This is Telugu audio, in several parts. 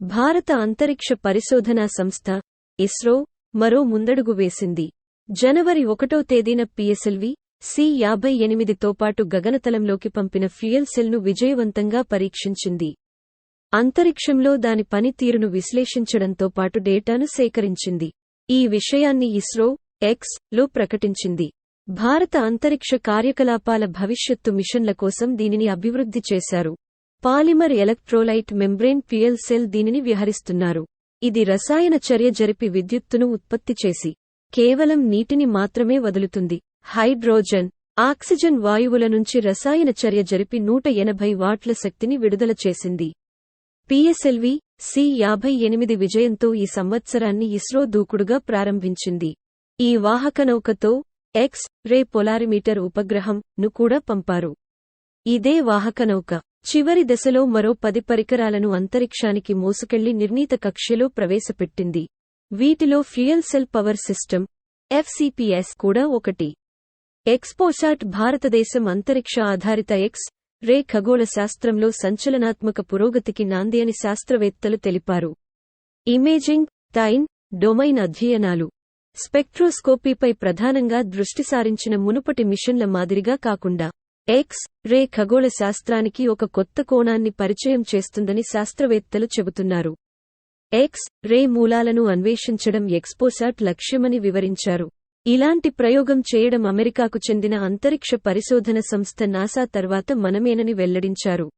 భారత అంతరిక్ష పరిశోధనా సంస్థ ఇస్రో మరో ముందడుగు వేసింది. జనవరి ఒకటో తేదీన పిఎస్ఎల్వి సి యాభై ఎనిమిదితో పాటు గగనతలంలోకి పంపిన ఫ్యూయల్ సెల్ను విజయవంతంగా పరీక్షించింది. అంతరిక్షంలో దాని పనితీరును విశ్లేషించడంతో పాటు డేటాను సేకరించింది. ఈ విషయాన్ని ఇస్రో ఎక్స్లో ప్రకటించింది. భారత అంతరిక్ష కార్యకలాపాల భవిష్యత్తు మిషన్ల కోసం దీనిని అభివృద్ధి చేశారు. Polymer electrolyte membrane fuel cell దీనిని విహరిస్తున్నారు. ఇది రసాయన చర్య జరిపి విద్యుత్తును ఉత్పత్తి చేసి కేవలం నీటిని మాత్రమే వదులుతుంది. హైడ్రోజన్ ఆక్సిజన్ వాయువుల నుంచి రసాయన చర్య జరిపి నూట ఎనభై వాట్ల శక్తిని విడుదల చేసింది. పిఎస్ఎల్వి సి యాభై ఎనిమిది విజయంతో ఈ సంవత్సరాన్ని ఇస్రో దూకుడుగా ప్రారంభించింది. ఈ వాహకనౌకతో ఎక్స్ రే పొలారిమీటర్ ఉపగ్రహం ను కూడా పంపారు. ఇదే వాహకనౌక. చివరి దశలో మరో పది పరికరాలను అంతరిక్షానికి మోసుకెళ్ళి నిర్ణీత కక్ష్యలో ప్రవేశపెట్టింది. వీటిలో fuel cell power system FCPS కూడా ఒకటి. ఎక్స్పోసాట్ భారతదేశం అంతరిక్ష ఆధారిత ఎక్స్ రే ఖగోళ శాస్త్రంలో సంచలనాత్మక పురోగతికి నాంది అని శాస్త్రవేత్తలు తెలిపారు. ఇమేజింగ్ టైన్ డొమైన్ అధ్యయనాలు. స్పెక్ట్రోస్కోపీపై ప్రధానంగా దృష్టి సారించిన మునుపటి మిషన్ల మాదిరిగా కాకుండా ఎక్స్ రే ఖగోళ శాస్త్రానికి ఒక కొత్త కోణాన్ని పరిచయం చేస్తుందని శాస్త్రవేత్తలు చెబుతున్నారు. ఎక్స్ రే మూలాలను అన్వేషించడం ఎక్స్పోసాట్ లక్ష్యమని వివరించారు. ఇలాంటి ప్రయోగం చేయడం అమెరికాకు చెందిన అంతరిక్ష పరిశోధన సంస్థ నాసా తర్వాత మనమేనని వెల్లడించారు.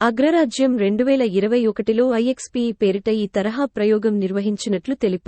అగ్రరాజ్యం రెండువేల ఇరవై ఒకటిలో ఐఎక్స్పీఈ పేరిట ఈ తరహా ప్రయోగం నిర్వహించినట్లు తెలిపారు